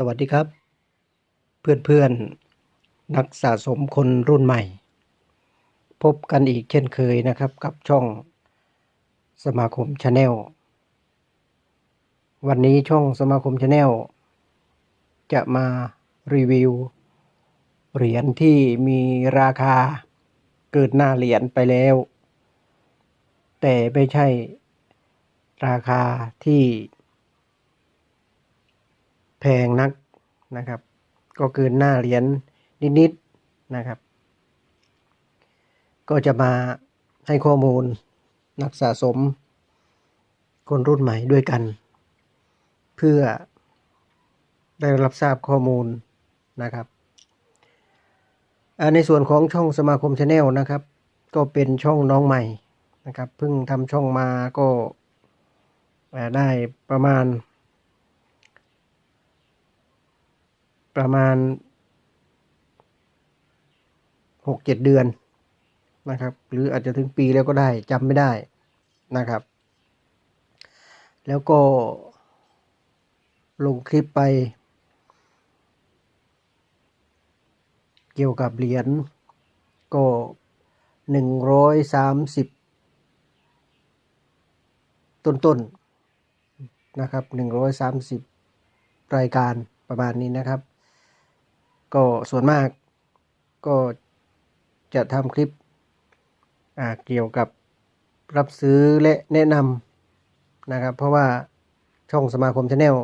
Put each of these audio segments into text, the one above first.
สวัสดีครับ เพื่อนๆ นักสะสมคนรุ่นใหม่ พบกันอีกเช่นเคยนะครับกับช่องสมาคมชาแนลวันนี้ช่องสมาคมชาแนลจะมารีวิว เหรียญที่มีราคาเกินหน้าเหรียญไปแล้ว แต่ไม่ใช่ราคาที่ พงนักนะครับ ก็เกินหน้าเหรียญนิดๆนะครับ ก็จะมาให้ข้อมูลนักสะสม คนรุ่นใหม่ด้วยกัน เพื่อได้รับทราบข้อมูลนะครับในส่วนของช่องสมาคมชาแนลนะครับ ก็เป็นช่องน้องใหม่นะครับเพิ่งทำช่องมาก็ได้ประมาณ ประมาณหกเจ็ดเดือนนะครับ หรืออาจจะถึงปีแล้วก็ได้จำไม่ได้นะครับ แล้วก็ลงคลิปไป เกี่ยวกับเหรียญก็หนึ่งร้อยสามสิบต้นๆนะครับหนึ่งร้อยสามสิบรายการประมาณนี้นะครับ ก็ส่วนมากก็จะทำคลิปเกี่ยวกับรับซื้อและแนะนำนะครับ เพราะว่าช่องสมาคมชาแนล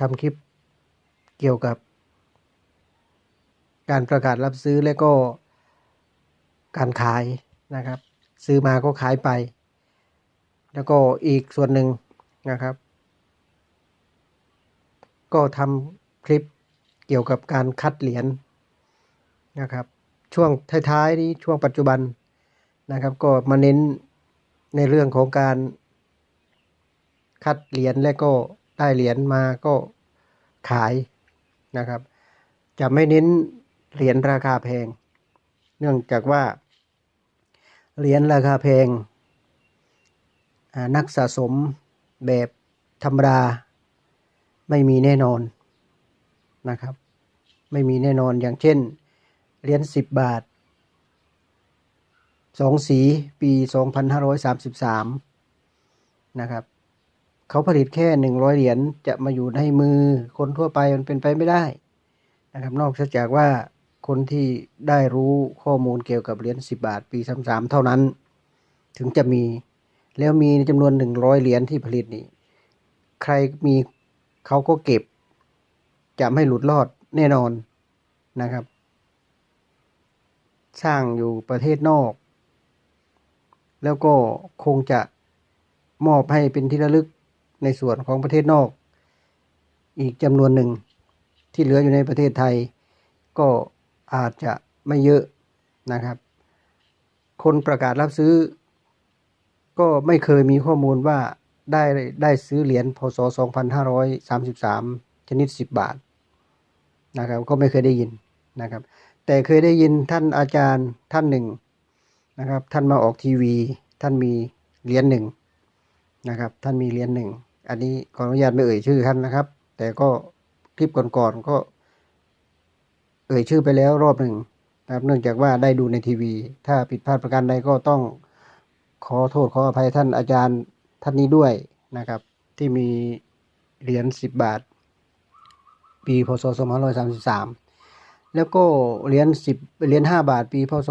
ทำคลิปเกี่ยวกับ การประกาศรับซื้อและก็การขายนะครับ ซื้อมาก็ขายไป แล้วก็อีกส่วนหนึ่งนะครับ ก็ทำคลิป เกี่ยวกับการคัดเหรียญนะครับช่วงท้ายๆนี้ช่วงปัจจุบันนะครับ ก็มาเน้นในเรื่องของการคัดเหรียญและก็ได้เหรียญมาก็ขายนะครับ จะไม่เน้นเหรียญราคาแพง เนื่องจากว่าเหรียญราคาแพงนักสะสมแบบธรรมดาไม่มีแน่นอน นะครับ ไม่มีแน่นอนอย่างเช่นเหรียญสิบบาทสองสีปีสองพันห้าร้อยสามสิบสามนะครับ เขาผลิตแค่หนึ่งร้อยเหรียญจะมาอยู่ในมือคนทั่วไปมันเป็นไปไม่ได้นะครับ นอกจากว่าคนที่ได้รู้ข้อมูลเกี่ยวกับเหรียญสิบบาท ปีสามสามเท่านั้น ถึงจะมีแล้วมีจำนวนหนึ่งร้อยเหรียญที่ผลิตนี่ใครมีเขาก็เก็บ จะไม่หลุดรอดแน่นอนนะครับ สร้างอยู่ประเทศนอก แล้วก็คงจะมอบให้เป็นที่ระลึกในส่วนของประเทศนอก อีกจำนวนหนึ่งที่เหลืออยู่ในประเทศไทย ก็อาจจะไม่เยอะนะครับ คนประกาศรับซื้อ ก็ไม่เคยมีข้อมูลว่าได้ได้ซื้อเหรียญพศ 2533 ชนิด 10 บาท นะครับ ก็ไม่เคยได้ยินนะครับ แต่เคยได้ยินท่านอาจารย์ท่านหนึ่งนะครับ ท่านมาออกทีวี ท่านมีเหรียญหนึ่งนะครับ ท่านมีเหรียญหนึ่งอันนี้ขออนุญาตไม่เอ่ยชื่อท่านนะครับ แต่ก็คลิปก่อนๆก็ เอ่ยชื่อไปแล้วรอบหนึ่งนะครับ เนื่องจากว่าได้ดูในทีวี ถ้าผิดพลาดประการใดก็ต้องขอโทษขออภัยท่านอาจารย์ท่านนี้ด้วยนะครับ ที่มีเหรียญสิบบาท ปีพศ2533 แล้วก็เหรียญสิบเหรียญห้าบาท ปีพศ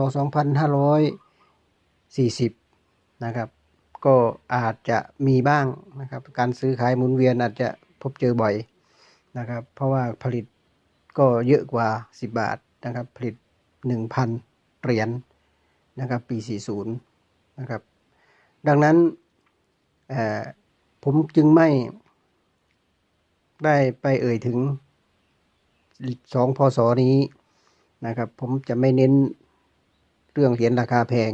2540 นะครับ ก็อาจจะมีบ้างนะครับ การซื้อขายหมุนเวียนอาจจะพบเจอบ่อยนะครับ เพราะว่าผลิตก็เยอะกว่า 10 บาทนะครับ ผลิต 1,000 เหรียญนะครับ ปี 40 นะครับ ดังนั้นผมจึงไม่ได้ไปเอ่ยถึง สองพศนี้นะครับ ผมจะไม่เน้นเรื่องเหรียญราคาแพง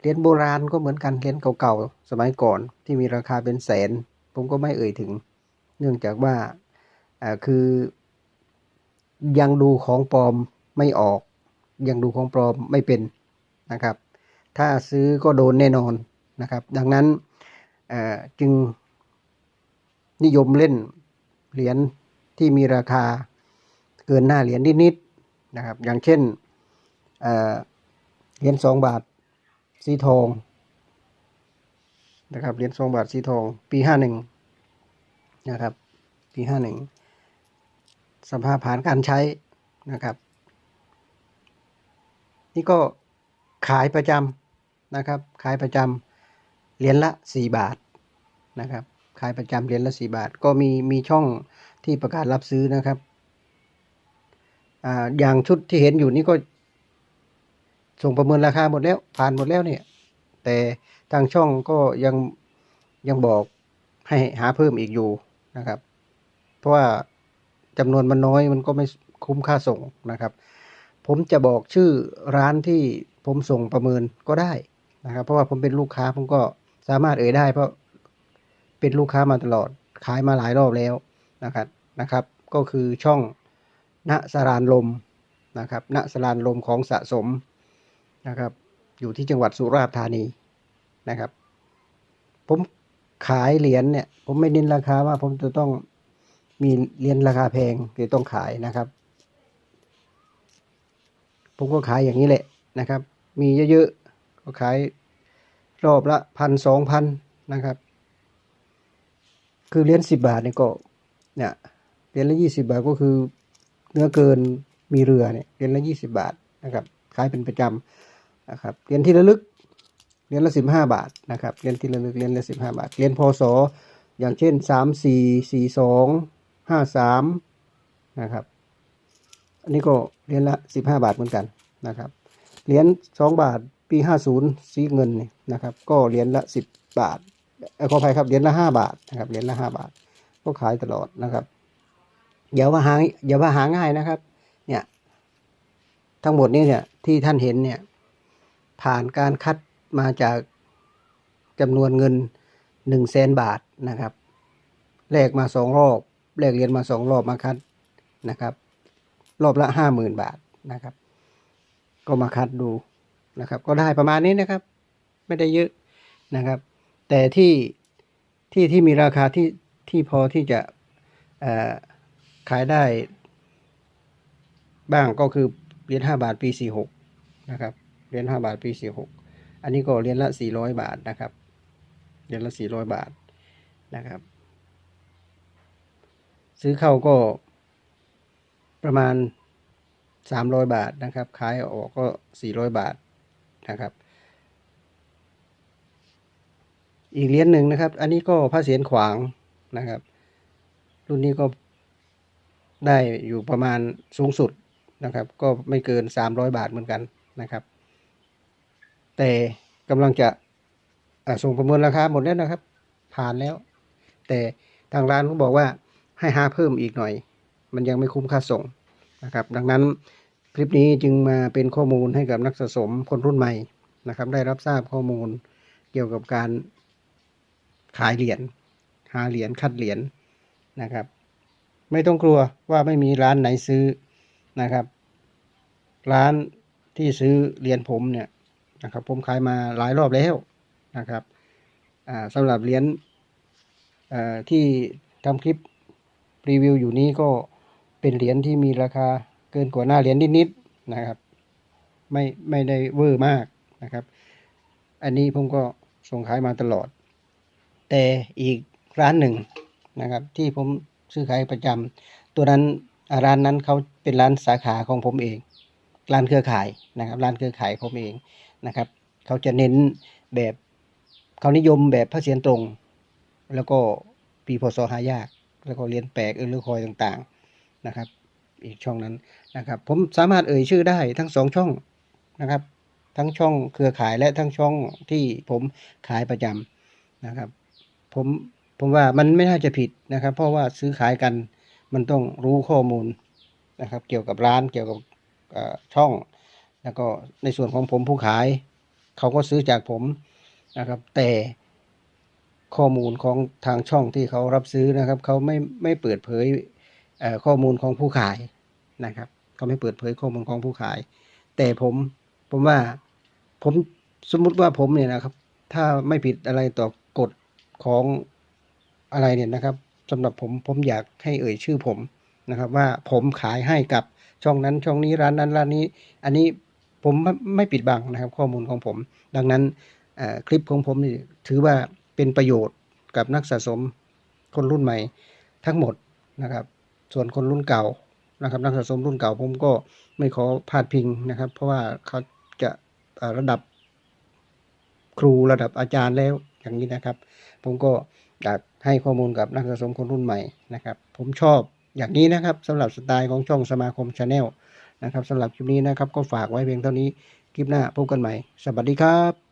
เหรียญโบราณก็เหมือนกัน เหรียญเก่าๆ สมัยก่อนที่มีราคาเป็นแสน ผมก็ไม่เอ่ยถึง เนื่องจากว่าคือยังดูของปลอมไม่ออก ยังดูของปลอมไม่เป็นนะครับ ถ้าซื้อก็โดนแน่นอนนะครับ ดังนั้นจึงนิยมเล่นเหรียญที่มีราคา เกินหน้าเหรียญนิดๆนะครับ อย่างเช่นเเหรียญสองบาทสีทองนะครับเหรียญสองบาทสีทอง ปีห้าหนึ่งนะครับ ปีห้าหนึ่งสภาพผ่านการใช้นะครับ นี่ก็ขายประจำนะครับ ขายประจำเหรียญละสี่บาทนะครับ ขายประจำเหรียญละสี่บาท ก็มีมีช่องที่ประกาศรับซื้อนะครับ อ่าอย่างชุดที่เห็นอยู่นี่ก็ ส่งประเมินราคาหมดแล้ว ผ่านหมดแล้วเนี่ย แต่ทางช่องก็ยังยังบอกให้หาเพิ่มอีกอยู่นะครับ เพราะว่าจำนวนมันน้อยมันก็ไม่คุ้มค่าส่งนะครับ ผมจะบอกชื่อร้านที่ผมส่งประเมินก็ได้นะครับ เพราะว่าผมเป็นลูกค้าผมก็สามารถเอ่ยได้ เพราะเป็นลูกค้ามาตลอดขายมาหลายรอบแล้วนะครับนะครับ ก็คือช่อง ณสรานลมนะครับณสรานลมของสะสมนะครับ อยู่ที่จังหวัดสุราษฎร์ธานีนะครับ ผมขายเหรียญเนี่ย ผมไม่เน้นราคาว่าผมจะต้องมีเหรียญราคาแพงหรือต้องขายนะครับ ผมก็ขายอย่างนี้แหละนะครับ มีเยอะๆก็ขายรอบละพันสองพันนะครับ คือเหรียญสิบบาทเนี่ยก็เนี่ยเหรียญละยี่สิบาทก็คือ เนื้อเกินมีเรือเนี่ยเหรียญละยี่สิบาทนะครับขายเป็นประจำนะครับเหรียญที่ระลึกเหรียญละสิบห้าบาทนะครับเหรียญที่ระลึกเหรียญละสิบห้าบาทเหรียญพศอย่างเช่นสามสี่สี่สองห้าสามนะครับอันนี้ก็เหรียญละสิบห้าบาทเหมือนกันนะครับเหรียญสองบาทปีห้าศูนย์สีเงินนี่นะครับ ก็เหรียญละสิบบาทขออภัยครับเหรียญละห้าบาทนะครับเหรียญละห้าบาท ก็ขายตลอดนะครับ อย่าว่าหาอย่าว่าหาง่ายนะครับ เนี่ย ทั้งหมดนี้เนี่ยที่ท่านเห็นเนี่ย ผ่านการคัดมาจากจำนวนเงินหนึ่งแสนบาทนะครับแลกมาสองรอบแลกเหรียญมาสองรอบมาคัดนะครับ รอบละห้าหมื่นบาทนะครับ ก็มาคัดดูนะครับ ก็ได้ประมาณนี้นะครับ ไม่ได้เยอะนะครับ แต่ที่ที่ที่มีราคาที่ที่พอที่จะเอ่อ ขายได้ บ้างก็คือเหรียญห้าบาทปีสี่หกนะครับเหรียญห้าบาทปีสี่หกอันนี้ก็เหรียญละสี่ร้อยบาทนะครับเหรียญละสี่ร้อยบาทนะครับ ซื้อเข้าก็ประมาณสามร้อยบาทนะครับขายออกก็สี่ร้อยบาทนะครับ อีกเหรียญหนึ่งนะครับ อันนี้ก็พระเศียรขวางนะครับ รุ่นนี้ก็ ได้อยู่ประมาณสูงสุดนะครับ ก็ไม่เกินสามร้อยบาทเหมือนกันนะครับ แต่กำลังจะส่งประเมินราคาหมดแล้วนะครับ ผ่านแล้ว แต่ทางร้านเขาบอกว่าให้หาเพิ่มอีกหน่อย มันยังไม่คุ้มค่าส่งนะครับ ดังนั้นคลิปนี้จึงมาเป็นข้อมูลให้กับนักสะสมคนรุ่นใหม่นะครับ ได้รับทราบข้อมูลเกี่ยวกับการขายเหรียญหาเหรียญคัดเหรียญนะครับ ไม่ต้องกลัวว่าไม่มีร้านไหนซื้อนะครับ ร้านที่ซื้อเหรียญผมเนี่ยนะครับ ผมขายมาหลายรอบแล้วนะครับสำหรับเหรียญที่ทำคลิปรีวิวอยู่นี้ก็เป็นเหรียญที่มีราคาเกินกว่าหน้าเหรียญนิดๆนะครับ ไม่ไม่ได้เวอร์มากนะครับ อันนี้ผมก็ส่งขายมาตลอด แต่อีกร้านหนึ่งนะครับ ที่ผม ซื้อขายประจำตัวนั้นร้านนั้นเขาเป็นร้านสาขาของผมเอง ร้านเครือข่ายนะครับ ร้านเครือข่ายผมเองนะครับ เขาจะเน้นแบบเขานิยมแบบพระเศียรตรง แล้วก็ปีพศหายาก แล้วก็เรียนแปลกเออหรือคอยต่างๆนะครับ อีกช่องนั้นนะครับ ผมสามารถเอ่ยชื่อได้ทั้งสองช่องนะครับ ทั้งช่องเครือข่ายและทั้งช่องที่ผมขายประจำนะครับ ผม ผมว่ามันไม่น่าจะผิดนะครับ เพราะว่าซื้อขายกันมันต้องรู้ข้อมูลนะครับ เกี่ยวกับร้านเกี่ยวกับช่อง แล้วก็ในส่วนของผมผู้ขาย เขาก็ซื้อจากผมนะครับ แต่ข้อมูลของทางช่องที่เขารับซื้อนะครับ เขาไม่ไม่เปิดเผยข้อมูลของผู้ขายนะครับเขาไม่เปิดเผยข้อมูลของผู้ขาย แต่ผมผมว่าผมสมมุติว่าผมเนี่ยนะครับ ถ้าไม่ผิดอะไรต่อกฎของ อะไรเนี่ยนะครับสำหรับผมผมอยากให้เอ่ยชื่อผมนะครับ ว่าผมขายให้กับช่องนั้นช่องนี้ร้านนั้นร้านนี้ อันนี้ผมไม่ไม่ปิดบังนะครับ ข้อมูลของผม ดังนั้นคลิปของผมนี่ถือว่าเป็นประโยชน์กับนักสะสมคนรุ่นใหม่ ทั้งหมดนะครับ ส่วนคนรุ่นเก่านะครับ นักสะสมรุ่นเก่าผมก็ไม่ขอพาดพิงนะครับ เพราะว่าเขาจะระดับครูระดับอาจารย์แล้วอย่างนี้นะครับ ผมก็ อยากให้ข้อมูลกับนักสะสมคนรุ่นใหม่นะครับ ผมชอบอย่างนี้นะครับสำหรับสไตล์ของช่องสมาคมชาแนลนะครับสำหรับคลิปนี้นะครับก็ฝากไว้เพียงเท่านี้คลิปหน้าพบกันใหม่ สวัสดีครับ